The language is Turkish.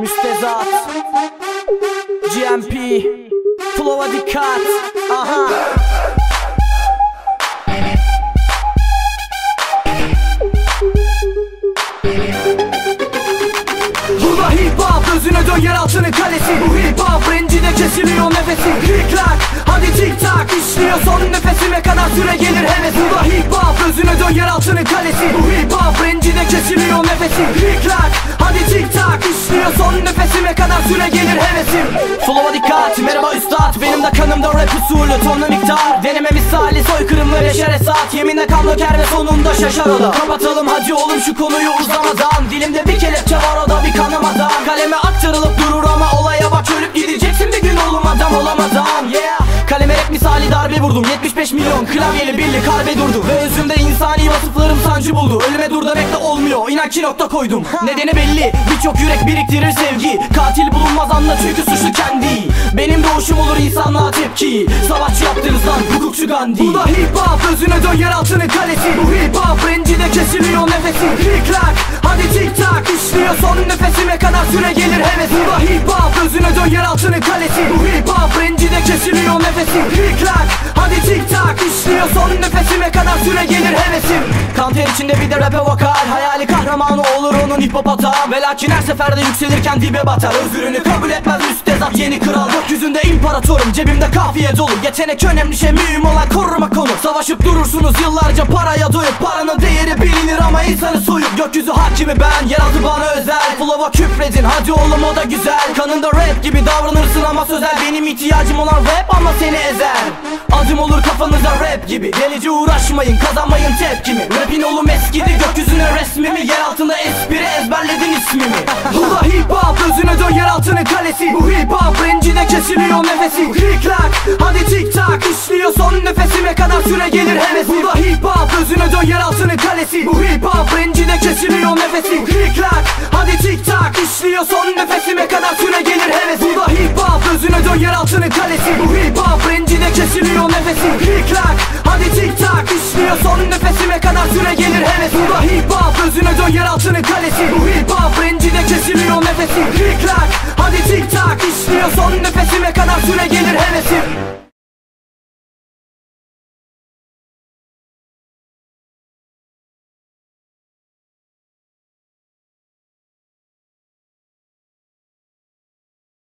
Müstezat GMP Flow'a dikkat Aha. Burada hip hop özüne dön yer altının kalesi. Bu hip hop rencide kesiliyor nefesi. Click hadi tik tak işliyor son nefesime kadar süre gelir heves. Burada hip hop özüne dön yer altının kalesi. Bu hip hop rencide kesiliyor nefesi. Click tik tak işliyor son nefesime kadar süre gelir hevesim. Flow'a dikkat merhaba üstad. Benim de kanımda rap usulü tonla miktar. Deneme misali soykırımlar yaşar esat. Yeminle kan döker ve sonunda şaşar o da. Kapatalım hadi oğlum şu konuyu uzamadan. Dilimde bir kelepçe var o da bir kanamadan Rap misali darbe vurdum. 75 milyon klavyeli birlik harbe durdu. Ve özümde insani vasıflarım sancı buldu. Ölüme dur demekle olmuyor. İnan ki nokta koydum. Nedeni belli. Birçok yürek biriktirir sevgi. Katil bulunmaz anla çünkü suçlu kendi. Benim doğuşum olur insanlığa tepki. Savaşçı yaptınız lan hukukçu Gandhi. Bu da hip hop özüne dön yer altının kalesi. Bu hip hop rencide kesiliyor nefesi. Click clack hadi tik tak. İşliyor son nefesime kadar süre gelir heves Bu da hip hop özüne dön yer altının kalesi. Bu hip hop rencide kesiliyor nefesi tak işliyor son nefesime kadar süre gelir hevesim. Kan içinde bir de rap'e vakar Hayali kahramanı olur onun hip hop hata Ve lakin her seferde yükselirken dibe batar. Özürünü kabul etmez müstezat yeni kral. Gökyüzünde imparatorum cebimde kafiye dolu. Yetenek önemli şey mühim olan koruma konu. Savaşıp durursunuz yıllarca paraya doyup. Paranın değeri bilinir ama insanı soyup. Gökyüzü hakimi ben yeraltı bana Flow'a küfredin hadi oğlum o da güzel. Kanında rap gibi davranırsın ama sözel. Benim ihtiyacım olan rap ama seni ezer. Adım olur kafanıza rap gibi. Delice uğraşmayın kazanmayın tepkimi. Rapin oğlum eskidi gökyüzüne resmimi. Yer altında espri ezberledin ismimi. Bu da hip hop özüne dön yer altının kalesi. Bu hip hop rencide kesiliyor nefesi. Click clack son nefesime kadar süre gelir heves Bu da hip hop özüne dön yer altının kalesi. Bu hip hop rencide kesiliyor nefesi Click clack hadi tik tak. İşliyor son nefesime kadar süre gelir heves Bu da hip hop özüne dön yer altının kalesi. Bu hip hop rencide kesiliyor nefesi Click clack hadi tik tak. İşliyor son nefesime kadar süre gelir heves Bu da hip hop özüne dön yer altının kalesi. Bu hip hop rencide kesiliyor nefesi Click clack hadi tik tak. İşliyor son nefesime kadar süre gelir heves